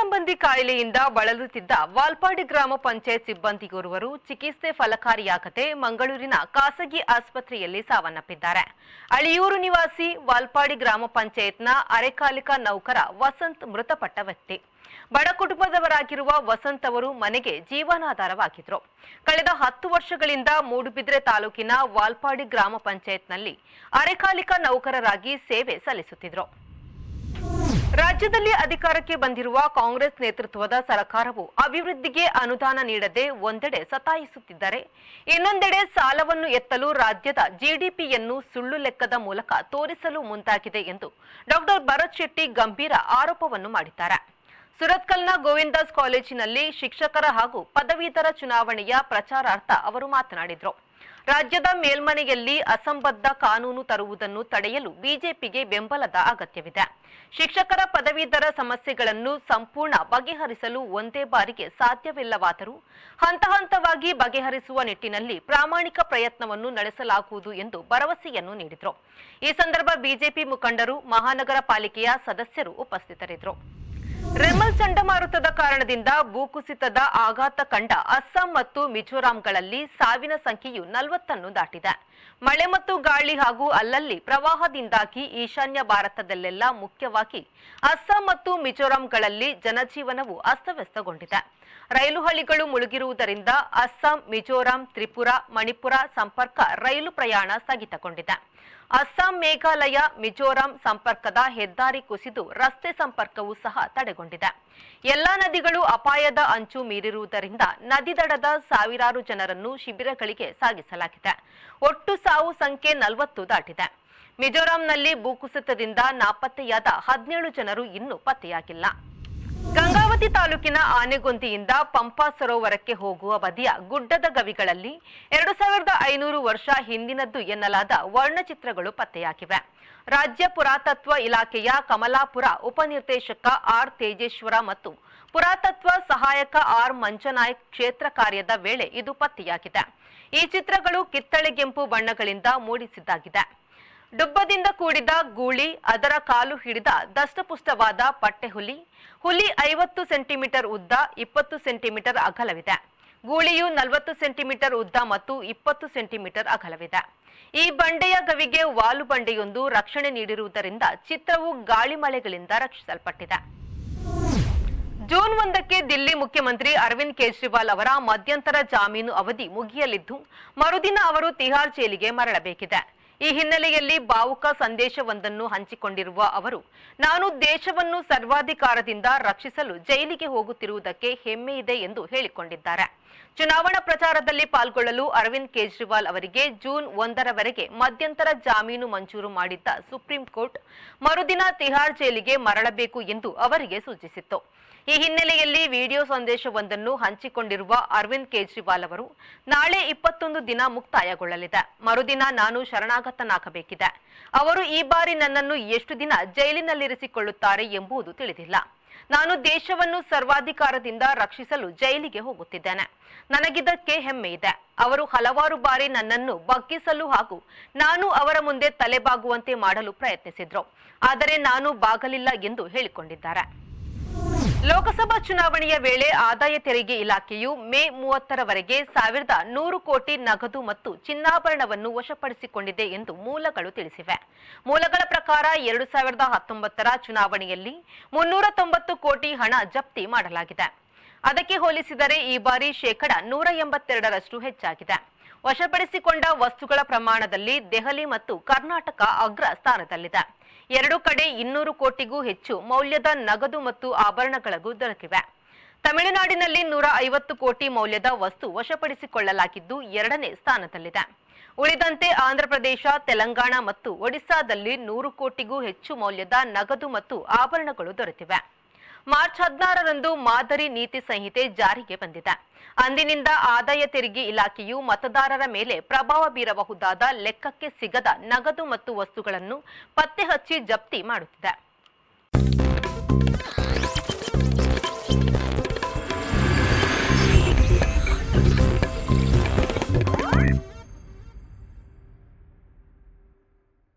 ಕಾಯಿಲೆಯಿಂದ ಬಳಲುತ್ತಿದ್ದ ವಾಲ್ಪಾಡಿ ಗ್ರಾಮ ಪಂಚಾಯತ್ ಸಿಬ್ಬಂದಿಗೋರ್ವರು ಚಿಕಿತ್ಸೆ ಫಲಕಾರಿಯಾಗದೆ ಮಂಗಳೂರಿನ ಖಾಸಗಿ ಆಸ್ಪತ್ರೆಯಲ್ಲಿ ಸಾವನ್ನಪ್ಪಿದ್ದಾರೆ. ಅಳಿಯೂರು ನಿವಾಸಿ ವಾಲ್ಪಾಡಿ ಗ್ರಾಮ ಪಂಚಾಯತ್ನ ಅರೆಕಾಲಿಕ ನೌಕರ ವಸಂತ್ ಮೃತಪಟ್ಟ ವ್ಯಕ್ತಿ. ಬಡ ಕುಟುಂಬದವರಾಗಿರುವ ವಸಂತ್ ಅವರು ಮನೆಗೆ ಜೀವನಾಧಾರವಾಗಿದ್ರು. ಕಳೆದ ಹತ್ತು ವರ್ಷಗಳಿಂದ ಮೂಡುಬಿದ್ರೆ ತಾಲೂಕಿನ ವಾಲ್ಪಾಡಿ ಗ್ರಾಮ ಪಂಚಾಯತ್ನಲ್ಲಿ ಅರೆಕಾಲಿಕ ನೌಕರರಾಗಿ ಸೇವೆ ಸಲ್ಲಿಸುತ್ತಿದ್ರು. ರಾಜ್ಯದಲ್ಲಿ ಅಧಿಕಾರಕ್ಕೆ ಬಂದಿರುವ ಕಾಂಗ್ರೆಸ್ ನೇತೃತ್ವದ ಸರ್ಕಾರವು ಅಭಿವೃದ್ಧಿಗೆ ಅನುದಾನ ನೀಡದೆ ಒಂದೆಡೆ ಸತಾಯಿಸುತ್ತಿದ್ದಾರೆ. ಇನ್ನೊಂದೆಡೆ ಸಾಲವನ್ನು ಎತ್ತಲು ರಾಜ್ಯದ ಜಿಡಿಪಿಯನ್ನು ಸುಳ್ಳು ಲೆಕ್ಕದ ಮೂಲಕ ತೋರಿಸಲು ಮುಂದಾಗಿದೆ ಎಂದು ಡಾಕ್ಟರ್ ಭರತ್ ಶೆಟ್ಟಿ ಗಂಭೀರ ಆರೋಪವನ್ನು ಮಾಡಿದ್ದಾರೆ. ಸುರತ್ಕಲ್ನ ಗೋವಿಂದಾಸ್ ಕಾಲೇಜಿನಲ್ಲಿ ಶಿಕ್ಷಕರ ಹಾಗೂ ಪದವೀಧರ ಚುನಾವಣೆಯ ಪ್ರಚಾರಾರ್ಥ ಅವರು ಮಾತನಾಡಿದರು. ರಾಜ್ಯದ ಮೇಲ್ಮನೆಯಲ್ಲಿ ಅಸಂಬದ್ಧ ಕಾನೂನು ತರುವುದನ್ನು ತಡೆಯಲು ಬಿಜೆಪಿಗೆ ಬೆಂಬಲದ ಅಗತ್ಯವಿದೆ. ಶಿಕ್ಷಕರ ಪದವೀಧರ ಸಮಸ್ಯೆಗಳನ್ನು ಸಂಪೂರ್ಣ ಬಗೆಹರಿಸಲು ಒಂದೇ ಬಾರಿಗೆ ಸಾಧ್ಯವಿಲ್ಲವಾದರೂ ಹಂತ ಹಂತವಾಗಿ ಬಗೆಹರಿಸುವ ನಿಟ್ಟಿನಲ್ಲಿ ಪ್ರಾಮಾಣಿಕ ಪ್ರಯತ್ನವನ್ನು ನಡೆಸಲಾಗುವುದು ಎಂದು ಭರವಸೆಯನ್ನು ನೀಡಿದರು. ಈ ಸಂದರ್ಭ ಬಿಜೆಪಿ ಮುಖಂಡರು ಮಹಾನಗರ ಪಾಲಿಕೆಯ ಸದಸ್ಯರು ಉಪಸ್ಥಿತರಿದ್ದರು. ರೆಮಲ್ ಚಂಡಮಾರುತದ ಕಾರಣದಿಂದ ಭೂಕುಸಿತದ ಆಘಾತ ಕಂಡ ಅಸ್ಸಾಂ ಮತ್ತು ಮಿಜೋರಾಂಗಳಲ್ಲಿ ಸಾವಿನ ಸಂಖ್ಯೆಯು ನಲವತ್ತನ್ನು ದಾಟಿದೆ. ಮಳೆ ಮತ್ತು ಗಾಳಿ ಹಾಗೂ ಅಲ್ಲಲ್ಲಿ ಪ್ರವಾಹದಿಂದಾಗಿ ಈಶಾನ್ಯ ಭಾರತದಲ್ಲೆಲ್ಲ ಮುಖ್ಯವಾಗಿ ಅಸ್ಸಾಂ ಮತ್ತು ಮಿಜೋರಾಂಗಳಲ್ಲಿ ಜನಜೀವನವು ಅಸ್ತವ್ಯಸ್ತಗೊಂಡಿದೆ. ರೈಲು ಹಳಿಗಳು ಮುಳುಗಿರುವುದರಿಂದ ಅಸ್ಸಾಂ, ಮಿಜೋರಾಂ, ತ್ರಿಪುರ, ಮಣಿಪುರ ಸಂಪರ್ಕ ರೈಲು ಪ್ರಯಾಣ ಸ್ಥಗಿತಗೊಂಡಿದೆ. ಅಸ್ಸಾಂ, ಮೇಘಾಲಯ, ಮಿಜೋರಾಂ ಸಂಪರ್ಕದ ಹೆದ್ದಾರಿ ಕುಸಿದು ರಸ್ತೆ ಸಂಪರ್ಕವೂ ಸಹ ತಡೆಗೊಂಡಿದೆ. ಎಲ್ಲಾ ನದಿಗಳು ಅಪಾಯದ ಅಂಚು ಮೀರಿರುವುದರಿಂದ ನದಿ ದಡದ ಸಾವಿರಾರು ಜನರನ್ನು ಶಿಬಿರಗಳಿಗೆ ಸಾಗಿಸಲಾಗಿದೆ. ಒಟ್ಟು ಸಾವು ಸಂಖ್ಯೆ ನಲವತ್ತು ದಾಟಿದೆ. ಮಿಜೋರಾಂನಲ್ಲಿ ಭೂಕುಸಿತದಿಂದ ನಾಪತ್ತೆಯಾದ ಹದಿನೇಳು ಜನರು ಇನ್ನೂ ಪತ್ತೆಯಾಗಿಲ್ಲ. ಗಂಗಾವತಿ ತಾಲೂಕಿನ ಆನೆಗೊಂದಿಯಿಂದ ಪಂಪಾ ಸರೋವರಕ್ಕೆ ಹೋಗುವ ಬದಿಯ ಗುಡ್ಡದ ಗವಿಗಳಲ್ಲಿ ಎರಡು ಸಾವಿರದ ಐನೂರು ವರ್ಷ ಹಿಂದಿನದ್ದು ಎನ್ನಲಾದ ವರ್ಣಚಿತ್ರಗಳು ಪತ್ತೆಯಾಗಿವೆ. ರಾಜ್ಯ ಪುರಾತತ್ವ ಇಲಾಖೆಯ ಕಮಲಾಪುರ ಉಪನಿರ್ದೇಶಕ ಆರ್ ತೇಜೇಶ್ವರ ಮತ್ತು ಪುರಾತತ್ವ ಸಹಾಯಕ ಆರ್ ಮಂಜನಾಯಕ್ ಕ್ಷೇತ್ರ ಕಾರ್ಯದ ವೇಳೆ ಇದು ಪತ್ತೆಯಾಗಿದೆ. ಈ ಚಿತ್ರಗಳು ಕಿತ್ತಳೆಗೆಂಪು ಬಣ್ಣಗಳಿಂದ ಮೂಡಿಸಿದ್ದಾಗಿದೆ. ಡುಬ್ಬದಿಂದ ಕೂಡಿದ ಗೂಳಿ, ಅದರ ಕಾಲು ಹಿಡಿದ ದಷ್ಟಪುಷ್ಟವಾದ ಪಟ್ಟೆ ಹುಲಿ. ಹುಲಿ ಐವತ್ತು ಸೆಂಟಿಮೀಟರ್ ಉದ್ದ, ಇಪ್ಪತ್ತು ಸೆಂಟಿಮೀಟರ್ ಅಗಲವಿದೆ. ಗೂಳಿಯು ನಲವತ್ತು ಸೆಂಟಿಮೀಟರ್ ಉದ್ದ ಮತ್ತು ಇಪ್ಪತ್ತು ಸೆಂಟಿಮೀಟರ್ ಅಗಲವಿದೆ. ಈ ಬಂಡೆಯ ಗವಿಗೆ ವಾಲು ಬಂಡೆಯೊಂದು ರಕ್ಷಣೆ ನೀಡಿರುವುದರಿಂದ ಚಿತ್ರವು ಗಾಳಿ ಮಳೆಗಳಿಂದ ರಕ್ಷಿಸಲ್ಪಟ್ಟಿದೆ. ಜೂನ್ ಒಂದಕ್ಕೆ ದಿಲ್ಲಿ ಮುಖ್ಯಮಂತ್ರಿ ಅರವಿಂದ್ ಕೇಜ್ರಿವಾಲ್ ಅವರ ಮಧ್ಯಂತರ ಜಾಮೀನು ಅವಧಿ ಮುಗಿಯಲಿದ್ದು, ಮರುದಿನ ಅವರು ತಿಹಾರ್ ಜೈಲಿಗೆ ಮರಳಬೇಕಿದೆ. ಈ ಹಿನ್ನೆಲೆಯಲ್ಲಿ ಭಾವುಕ ಸಂದೇಶವೊಂದನ್ನು ಹಂಚಿಕೊಂಡಿರುವ ಅವರು, ನಾನು ದೇಶವನ್ನು ಸರ್ವಾಧಿಕಾರದಿಂದ ರಕ್ಷಿಸಲು ಜೈಲಿಗೆ ಹೋಗುತ್ತಿರುವುದಕ್ಕೆ ಹೆಮ್ಮೆ ಇದೆ ಎಂದು ಹೇಳಿಕೊಂಡಿದ್ದಾರೆ. ಚುನಾವಣಾ ಪ್ರಚಾರದಲ್ಲಿ ಪಾಲ್ಗೊಳ್ಳಲು ಅರವಿಂದ್ ಕೇಜ್ರಿವಾಲ್ ಅವರಿಗೆ ಜೂನ್ ಒಂದರವರೆಗೆ ಮಧ್ಯಂತರ ಜಾಮೀನು ಮಂಜೂರು ಮಾಡಿದ್ದ ಸುಪ್ರೀಂ ಕೋರ್ಟ್ ಮರುದಿನ ತಿಹಾರ್ ಜೈಲಿಗೆ ಮರಳಬೇಕು ಎಂದು ಅವರಿಗೆ ಸೂಚಿಸಿತ್ತು. ಈ ಹಿನ್ನೆಲೆಯಲ್ಲಿ ವಿಡಿಯೋ ಸಂದೇಶವೊಂದನ್ನು ಹಂಚಿಕೊಂಡಿರುವ ಅರವಿಂದ್ ಕೇಜ್ರಿವಾಲ್ ಅವರು, ನಾಳೆ ಇಪ್ಪತ್ತೊಂದು ದಿನ ಮುಕ್ತಾಯಗೊಳ್ಳಲಿದೆ. ಮರುದಿನ ನಾನು ಶರಣಾಗತನಾಗಬೇಕಿದೆ. ಅವರು ಈ ಬಾರಿ ನನ್ನನ್ನು ಎಷ್ಟು ದಿನ ಜೈಲಿನಲ್ಲಿರಿಸಿಕೊಳ್ಳುತ್ತಾರೆ ಎಂಬುದು ತಿಳಿದಿಲ್ಲ. ನಾನು ದೇಶವನ್ನು ಸರ್ವಾಧಿಕಾರದಿಂದ ರಕ್ಷಿಸಲು ಜೈಲಿಗೆ ಹೋಗುತ್ತಿದ್ದೇನೆ. ನನಗಿದಕ್ಕೆ ಹೆಮ್ಮೆ ಇದೆ. ಅವರು ಹಲವಾರು ಬಾರಿ ನನ್ನನ್ನು ಬಗ್ಗಿಸಲು ಹಾಗೂ ನಾನು ಅವರ ಮುಂದೆ ತಲೆಬಾಗುವಂತೆ ಮಾಡಲು ಪ್ರಯತ್ನಿಸಿದ್ರು. ಆದರೆ ನಾನು ಬಾಗಲಿಲ್ಲ ಎಂದು ಹೇಳಿಕೊಂಡಿದ್ದಾರೆ. ಲೋಕಸಭಾ ಚುನಾವಣೆಯ ವೇಳೆ ಆದಾಯ ತೆರಿಗೆ ಇಲಾಖೆಯು ಮೇ ಮೂವತ್ತರವರೆಗೆ ಸಾವಿರದ ನೂರು ಕೋಟಿ ನಗದು ಮತ್ತು ಚಿನ್ನಾಭರಣವನ್ನು ವಶಪಡಿಸಿಕೊಂಡಿದೆ ಎಂದು ಮೂಲಗಳು ತಿಳಿಸಿವೆ. ಮೂಲಗಳ ಪ್ರಕಾರ ಎರಡು ಸಾವಿರದ ಹತ್ತೊಂಬತ್ತರ ಚುನಾವಣೆಯಲ್ಲಿ ಮುನ್ನೂರ ತೊಂಬತ್ತು ಕೋಟಿ ಹಣ ಜಪ್ತಿ ಮಾಡಲಾಗಿದೆ. ಅದಕ್ಕೆ ಹೋಲಿಸಿದರೆ ಈ ಬಾರಿ ಶೇಕಡ ನೂರ ಎಂಬತ್ತೆರಡರಷ್ಟು ಹೆಚ್ಚಾಗಿದೆ. ವಶಪಡಿಸಿಕೊಂಡ ವಸ್ತುಗಳ ಪ್ರಮಾಣದಲ್ಲಿ ದೆಹಲಿ ಮತ್ತು ಕರ್ನಾಟಕ ಅಗ್ರ ಸ್ಥಾನದಲ್ಲಿದೆ. ಎರಡು ಕಡೆ ಇನ್ನೂರು ಕೋಟಿಗೂ ಹೆಚ್ಚು ಮೌಲ್ಯದ ನಗದು ಮತ್ತು ಆಭರಣಗಳಿಗೂ ದೊರಕಿವೆ. ತಮಿಳುನಾಡಿನಲ್ಲಿ ನೂರ ಐವತ್ತು ಕೋಟಿ ಮೌಲ್ಯದ ವಸ್ತು ವಶಪಡಿಸಿಕೊಳ್ಳಲಾಗಿದ್ದು ಎರಡನೇ ಸ್ಥಾನದಲ್ಲಿದೆ. ಉಳಿದಂತೆ ಆಂಧ್ರಪ್ರದೇಶ, ತೆಲಂಗಾಣ ಮತ್ತು ಒಡಿಸಾದಲ್ಲಿ ನೂರು ಕೋಟಿಗೂ ಹೆಚ್ಚು ಮೌಲ್ಯದ ನಗದು ಮತ್ತು ಆಭರಣಗಳು ದೊರೆತಿವೆ. ಮಾರ್ಚ್ ಹದಿನಾರರಂದು ಮಾದರಿ ನೀತಿ ಸಂಹಿತೆ ಜಾರಿಗೆ ಬಂದಿದೆ. ಅಂದಿನಿಂದ ಆದಾಯ ತೆರಿಗೆ ಇಲಾಖೆಯು ಮತದಾರರ ಮೇಲೆ ಪ್ರಭಾವ ಬೀರಬಹುದಾದ ಲೆಕ್ಕಕ್ಕೆ ಸಿಗದ ನಗದು ಮತ್ತು ವಸ್ತುಗಳನ್ನು ಪತ್ತೆ ಹಚ್ಚಿ ಜಪ್ತಿ ಮಾಡುತ್ತಿದೆ.